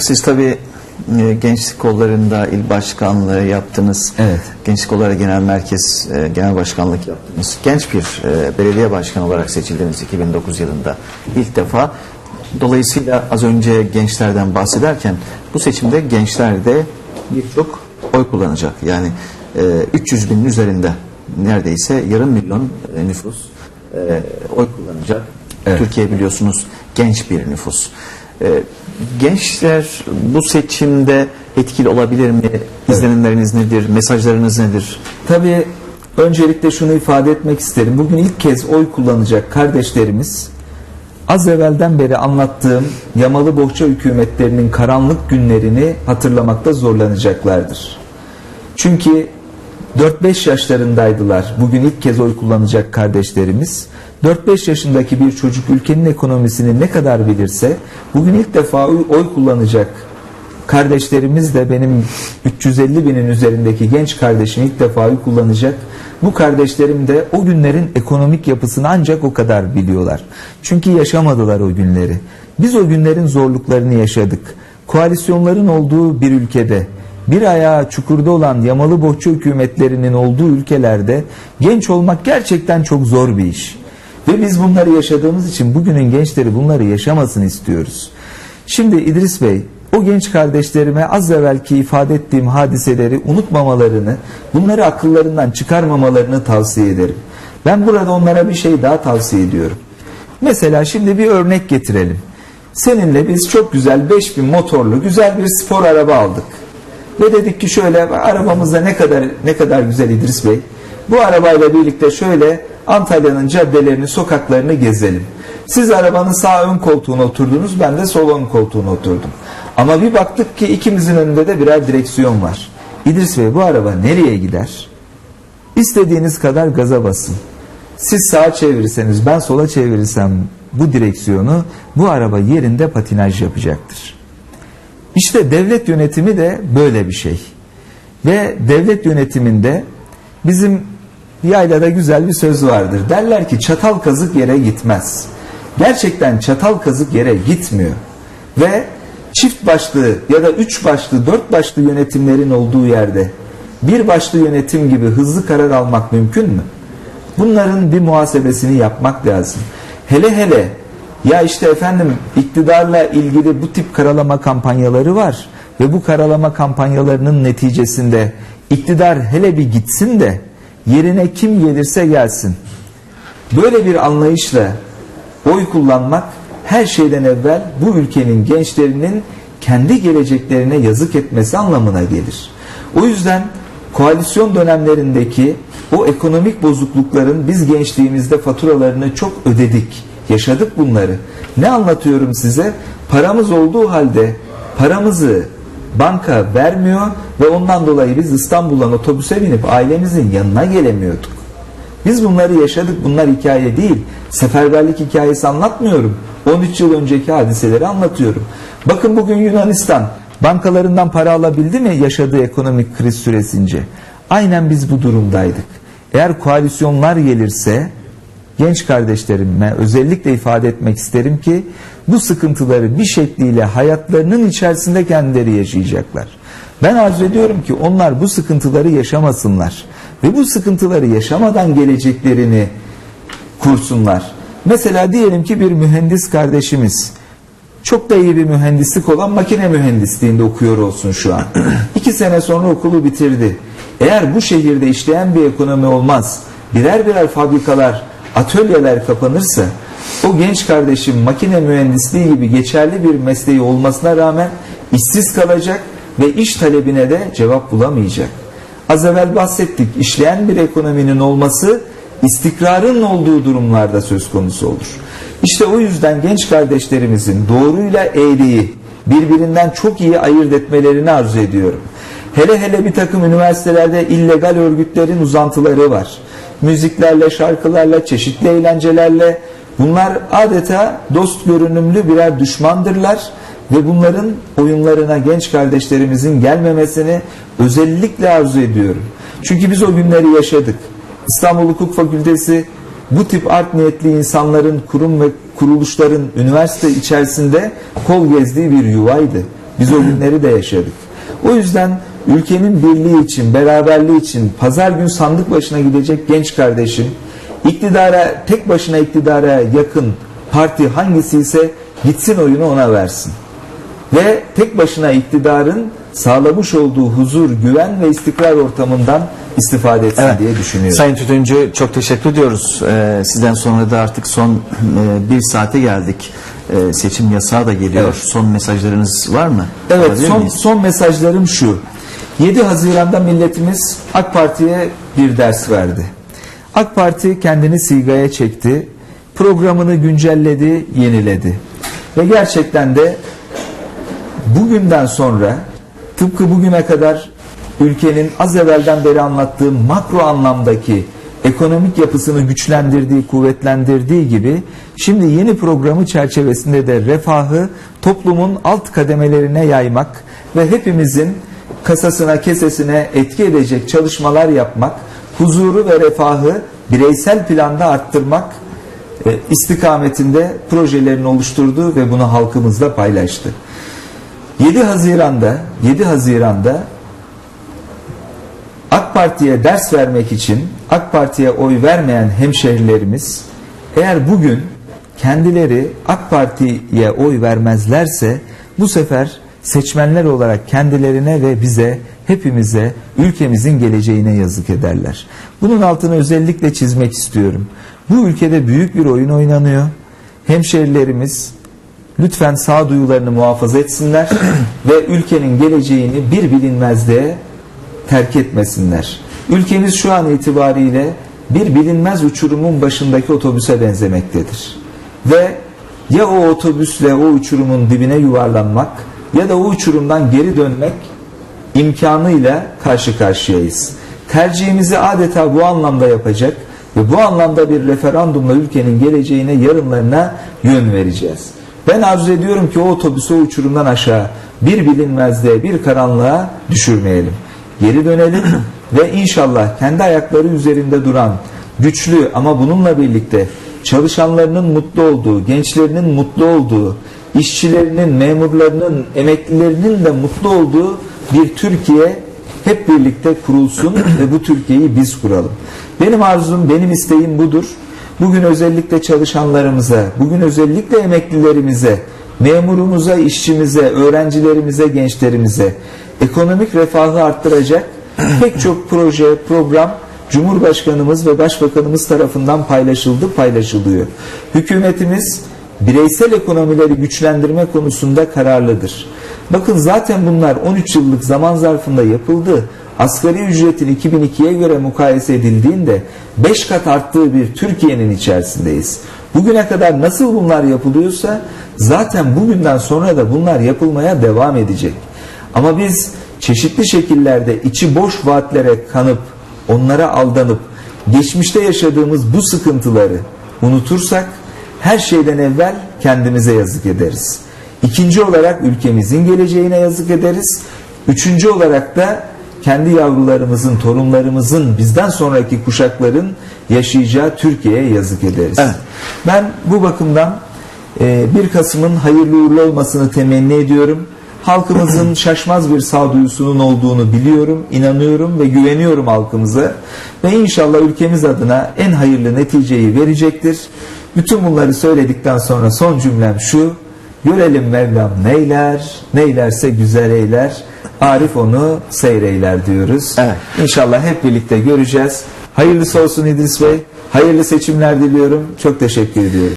Siz tabii e, gençlik kollarında il başkanlığı yaptınız. Evet. Gençlik Kolları Genel Merkez e, Genel Başkanlık yaptınız. Genç bir e, belediye başkanı olarak seçildiniz 2009 yılında ilk defa. Dolayısıyla az önce gençlerden bahsederken bu seçimde gençler de birçok oy kullanacak. Yani e, 300 binin üzerinde neredeyse yarım milyon e, nüfus e, oy kullanacak. Evet. Türkiye biliyorsunuz genç bir nüfus. Ee, gençler bu seçimde etkili olabilir mi? İzlenimleriniz nedir? Mesajlarınız nedir? Tabii öncelikle şunu ifade etmek isterim. Bugün ilk kez oy kullanacak kardeşlerimiz az evvelden beri anlattığım yamalı bohça hükümetlerinin karanlık günlerini hatırlamakta zorlanacaklardır. Çünkü 4-5 yaşlarındaydılar. Bugün ilk kez oy kullanacak kardeşlerimiz. 4-5 yaşındaki bir çocuk ülkenin ekonomisini ne kadar bilirse bugün ilk defa oy, kullanacak kardeşlerimiz de benim 350 binin üzerindeki genç kardeşim ilk defa oy kullanacak. Bu kardeşlerim de o günlerin ekonomik yapısını ancak o kadar biliyorlar. Çünkü yaşamadılar o günleri. Biz o günlerin zorluklarını yaşadık. Koalisyonların olduğu bir ülkede bir ayağı çukurda olan yamalı bohça hükümetlerinin olduğu ülkelerde genç olmak gerçekten çok zor bir iş. Ve biz bunları yaşadığımız için bugünün gençleri bunları yaşamasını istiyoruz. Şimdi İdris Bey o genç kardeşlerime az evvelki ifade ettiğim hadiseleri unutmamalarını, bunları akıllarından çıkarmamalarını tavsiye ederim. Ben burada onlara bir şey daha tavsiye ediyorum. Mesela şimdi bir örnek getirelim. Seninle biz çok güzel 5000 motorlu güzel bir spor araba aldık. Ve dedik ki şöyle arabamızda ne kadar ne kadar güzel İdris Bey. Bu arabayla birlikte şöyle Antalya'nın caddelerini, sokaklarını gezelim. Siz arabanın sağ ön koltuğuna oturdunuz, ben de sol ön koltuğuna oturdum. Ama bir baktık ki ikimizin önünde de birer direksiyon var. İdris Bey bu araba nereye gider? İstediğiniz kadar gaza basın. Siz sağa çevirirseniz ben sola çevirirsem bu direksiyonu bu araba yerinde patinaj yapacaktır. İşte devlet yönetimi de böyle bir şey. Ve devlet yönetiminde bizim yaylada güzel bir söz vardır. Derler ki çatal kazık yere gitmez. Gerçekten çatal kazık yere gitmiyor. Ve çift başlı ya da üç başlı, dört başlı yönetimlerin olduğu yerde bir başlı yönetim gibi hızlı karar almak mümkün mü? Bunların bir muhasebesini yapmak lazım. Hele hele ya işte efendim iktidarla ilgili bu tip karalama kampanyaları var ve bu karalama kampanyalarının neticesinde iktidar hele bir gitsin de yerine kim gelirse gelsin. Böyle bir anlayışla oy kullanmak her şeyden evvel bu ülkenin gençlerinin kendi geleceklerine yazık etmesi anlamına gelir. O yüzden koalisyon dönemlerindeki o ekonomik bozuklukların biz gençliğimizde faturalarını çok ödedik. Yaşadık bunları. Ne anlatıyorum size? Paramız olduğu halde paramızı banka vermiyor ve ondan dolayı biz İstanbul'dan otobüse binip ailemizin yanına gelemiyorduk. Biz bunları yaşadık. Bunlar hikaye değil. Seferberlik hikayesi anlatmıyorum. 13 yıl önceki hadiseleri anlatıyorum. Bakın bugün Yunanistan bankalarından para alabildi mi yaşadığı ekonomik kriz süresince? Aynen biz bu durumdaydık. Eğer koalisyonlar gelirse genç kardeşlerime özellikle ifade etmek isterim ki bu sıkıntıları bir şekliyle hayatlarının içerisinde kendileri yaşayacaklar. Ben arzu ediyorum ki onlar bu sıkıntıları yaşamasınlar ve bu sıkıntıları yaşamadan geleceklerini kursunlar. Mesela diyelim ki bir mühendis kardeşimiz çok da iyi bir mühendislik olan makine mühendisliğinde okuyor olsun şu an. İki sene sonra okulu bitirdi. Eğer bu şehirde işleyen bir ekonomi olmaz, birer birer fabrikalar, atölyeler kapanırsa o genç kardeşim makine mühendisliği gibi geçerli bir mesleği olmasına rağmen işsiz kalacak ve iş talebine de cevap bulamayacak. Az evvel bahsettik işleyen bir ekonominin olması istikrarın olduğu durumlarda söz konusu olur. İşte o yüzden genç kardeşlerimizin doğruyla eğriyi birbirinden çok iyi ayırt etmelerini arzu ediyorum. Hele hele bir takım üniversitelerde illegal örgütlerin uzantıları var. Müziklerle, şarkılarla, çeşitli eğlencelerle bunlar adeta dost görünümlü birer düşmandırlar ve bunların oyunlarına genç kardeşlerimizin gelmemesini özellikle arzu ediyorum. Çünkü biz o günleri yaşadık. İstanbul Hukuk Fakültesi bu tip art niyetli insanların kurum ve kuruluşların üniversite içerisinde kol gezdiği bir yuvaydı. Biz o günleri de yaşadık. O yüzden ülkenin birliği için, beraberliği için pazar gün sandık başına gidecek genç kardeşim iktidara, tek başına iktidara yakın parti hangisi ise gitsin oyunu ona versin. Ve tek başına iktidarın sağlamış olduğu huzur, güven ve istikrar ortamından istifade etsin Evet. diye düşünüyorum. Sayın Tütüncü çok teşekkür ediyoruz. Ee, sizden sonra da artık son e, bir saate geldik. Ee, seçim yasağı da geliyor. Evet. Son mesajlarınız var mı? Evet Alabilir son, miyiz? son mesajlarım şu. 7 Haziran'da milletimiz AK Parti'ye bir ders verdi. AK Parti kendini sigaya çekti. Programını güncelledi, yeniledi. Ve gerçekten de bugünden sonra tıpkı bugüne kadar ülkenin az evvelden beri anlattığım makro anlamdaki ekonomik yapısını güçlendirdiği, kuvvetlendirdiği gibi şimdi yeni programı çerçevesinde de refahı toplumun alt kademelerine yaymak ve hepimizin kasasına, kesesine etki edecek çalışmalar yapmak, huzuru ve refahı bireysel planda arttırmak e, istikametinde projelerini oluşturdu ve bunu halkımızla paylaştı. 7 Haziran'da 7 Haziran'da AK Parti'ye ders vermek için AK Parti'ye oy vermeyen hemşehrilerimiz eğer bugün kendileri AK Parti'ye oy vermezlerse bu sefer seçmenler olarak kendilerine ve bize hepimize ülkemizin geleceğine yazık ederler. Bunun altını özellikle çizmek istiyorum. Bu ülkede büyük bir oyun oynanıyor. Hemşehrilerimiz lütfen sağduyularını muhafaza etsinler ve ülkenin geleceğini bir bilinmezliğe terk etmesinler. Ülkemiz şu an itibariyle bir bilinmez uçurumun başındaki otobüse benzemektedir. Ve ya o otobüsle o uçurumun dibine yuvarlanmak ya da o uçurumdan geri dönmek imkanıyla karşı karşıyayız. Tercihimizi adeta bu anlamda yapacak ve bu anlamda bir referandumla ülkenin geleceğine, yarınlarına yön vereceğiz. Ben arzu ediyorum ki o otobüsü o uçurumdan aşağı bir bilinmezliğe, bir karanlığa düşürmeyelim. Geri dönelim ve inşallah kendi ayakları üzerinde duran, güçlü ama bununla birlikte çalışanlarının mutlu olduğu, gençlerinin mutlu olduğu, işçilerinin, memurlarının, emeklilerinin de mutlu olduğu bir Türkiye hep birlikte kurulsun ve bu Türkiye'yi biz kuralım. Benim arzum, benim isteğim budur. Bugün özellikle çalışanlarımıza, bugün özellikle emeklilerimize, memurumuza, işçimize, öğrencilerimize, gençlerimize ekonomik refahı arttıracak pek çok proje, program Cumhurbaşkanımız ve Başbakanımız tarafından paylaşıldı, paylaşılıyor. Hükümetimiz bireysel ekonomileri güçlendirme konusunda kararlıdır. Bakın zaten bunlar 13 yıllık zaman zarfında yapıldı. Asgari ücretin 2002'ye göre mukayese edildiğinde 5 kat arttığı bir Türkiye'nin içerisindeyiz. Bugüne kadar nasıl bunlar yapılıyorsa zaten bugünden sonra da bunlar yapılmaya devam edecek. Ama biz çeşitli şekillerde içi boş vaatlere kanıp onlara aldanıp geçmişte yaşadığımız bu sıkıntıları unutursak her şeyden evvel kendimize yazık ederiz. İkinci olarak ülkemizin geleceğine yazık ederiz. Üçüncü olarak da kendi yavrularımızın, torunlarımızın, bizden sonraki kuşakların yaşayacağı Türkiye'ye yazık ederiz. Evet. Ben bu bakımdan e, 1 Kasım'ın hayırlı uğurlu olmasını temenni ediyorum. Halkımızın şaşmaz bir sağduyusunun olduğunu biliyorum, inanıyorum ve güveniyorum halkımıza. Ve inşallah ülkemiz adına en hayırlı neticeyi verecektir. Bütün bunları söyledikten sonra son cümlem şu. Görelim Mevlam neyler, neylerse güzel eyler. Arif onu seyreyler diyoruz. Evet. İnşallah hep birlikte göreceğiz. Hayırlısı olsun İdris Bey. Hayırlı seçimler diliyorum. Çok teşekkür ediyorum.